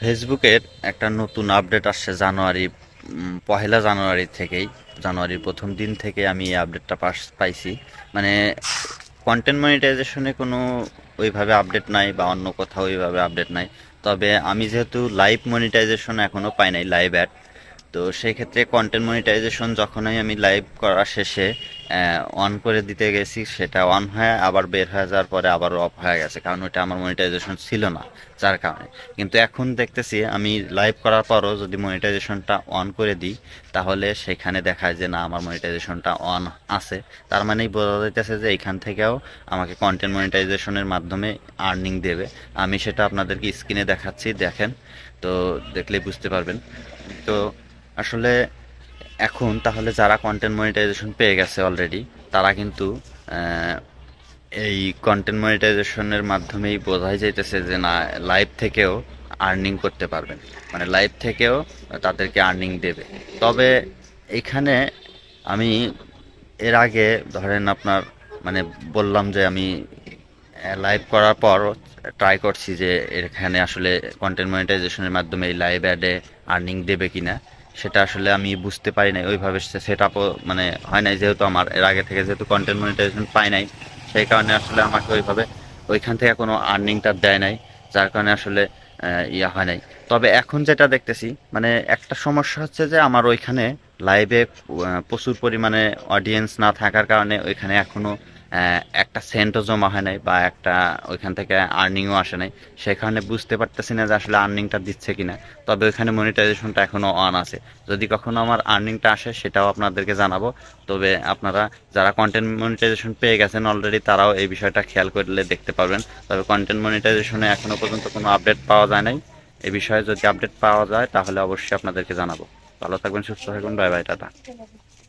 ফেসবুকের একটা নতুন আপডেট আসছে জানুয়ারি পহেলা জানুয়ারি থেকেই, জানুয়ারির প্রথম দিন থেকে আমি এই আপডেটটা পাস, পাইছি। মানে কন্টেন্ট মনিটাইজেশনে কোনো ওইভাবে আপডেট নাই বা অন্য কোথাও ওইভাবে আপডেট নাই। তবে আমি যেহেতু লাইভ মনিটাইজেশন এখনও পাই নাই লাইভ অ্যাড তো সেই ক্ষেত্রে কন্টেন্ট মনিটাইজেশন যখনই আমি লাইভ করা শেষে অন করে দিতে গেছি, সেটা অন হয়ে আবার বের হয়ে যাওয়ার পরে আবার অফ হয়ে গেছে। কারণ ওইটা আমার মনিটাইজেশন ছিল না, যার কারণে। কিন্তু এখন দেখতেছি আমি লাইভ করার পরও যদি মনিটাইজেশনটা অন করে দিই, তাহলে সেখানে দেখায় যে, না, আমার মনিটাইজেশনটা অন আছে। তার মানেই বোঝা যাইতেছে যে, এইখান থেকেও আমাকে কন্টেন্ট মনিটাইজেশনের মাধ্যমে আর্নিং দেবে। আমি সেটা আপনাদেরকে স্ক্রিনে দেখাচ্ছি, দেখেন। তো দেখলেই বুঝতে পারবেন। তো আসলে এখন তাহলে যারা কন্টেন্ট মনিটাইজেশন পেয়ে গেছে অলরেডি তারা কিন্তু এই কন্টেন্ট মনিটাইজেশনের মাধ্যমেই বোঝাই যাইতেছে যে না লাইভ থেকেও আর্নিং করতে পারবেন। মানে লাইভ থেকেও তাদেরকে আর্নিং দেবে। তবে এখানে আমি এর আগে ধরেন আপনার মানে বললাম যে আমি লাইভ করার পর ট্রাই করছি যে এখানে আসলে কন্টেন্ট মনিটাইজেশনের মাধ্যমে এই লাইভ অ্যাডে আর্নিং দেবে কিনা। সেটা আসলে আমি বুঝতে পারি নাই। ওইভাবে সেট আপও মানে হয় নাই যেহেতু আমার এর আগে থেকে যেহেতু কন্টেন্ট মনিটাইজেশন পাই নাই সেই কারণে আসলে আমাকে ওইভাবে ওইখান থেকে কোনো আর্নিংটা দেয় নাই যার কারণে আসলে ইয়া হয় নাই। তবে এখন যেটা দেখতেছি মানে একটা সমস্যা হচ্ছে যে আমার ওইখানে লাইভে প্রচুর পরিমাণে অডিয়েন্স না থাকার কারণে ওইখানে এখনও আহ, একটা সেন্টও জমা হয় নাই বা একটা ওইখান থেকে আর্নিংও আসে নাই, সেই কারণে বুঝতে পারতেছি না যে আসলে আর্নিংটা দিচ্ছে কিনা। তবে ওইখানে মনিটাইজেশনটা এখনও অন আছে। যদি কখনো আমার আর্নিংটা আসে, সেটাও আপনাদেরকে জানাব। তবে আপনারা যারা কন্টেন্ট মনিটাইজেশন পেয়ে গেছেন অলরেডি তারাও এই বিষয়টা খেয়াল করলে দেখতে পারবেন। তবে কন্টেন্ট মনিটাইজেশনে এখনও পর্যন্ত কোনো আপডেট পাওয়া যায় নাই। এই বিষয়ে যদি আপডেট পাওয়া যায়, তাহলে অবশ্যই আপনাদেরকে জানাব। ভালো থাকবেন, সুস্থ থাকবেন বাই বাই টাটা।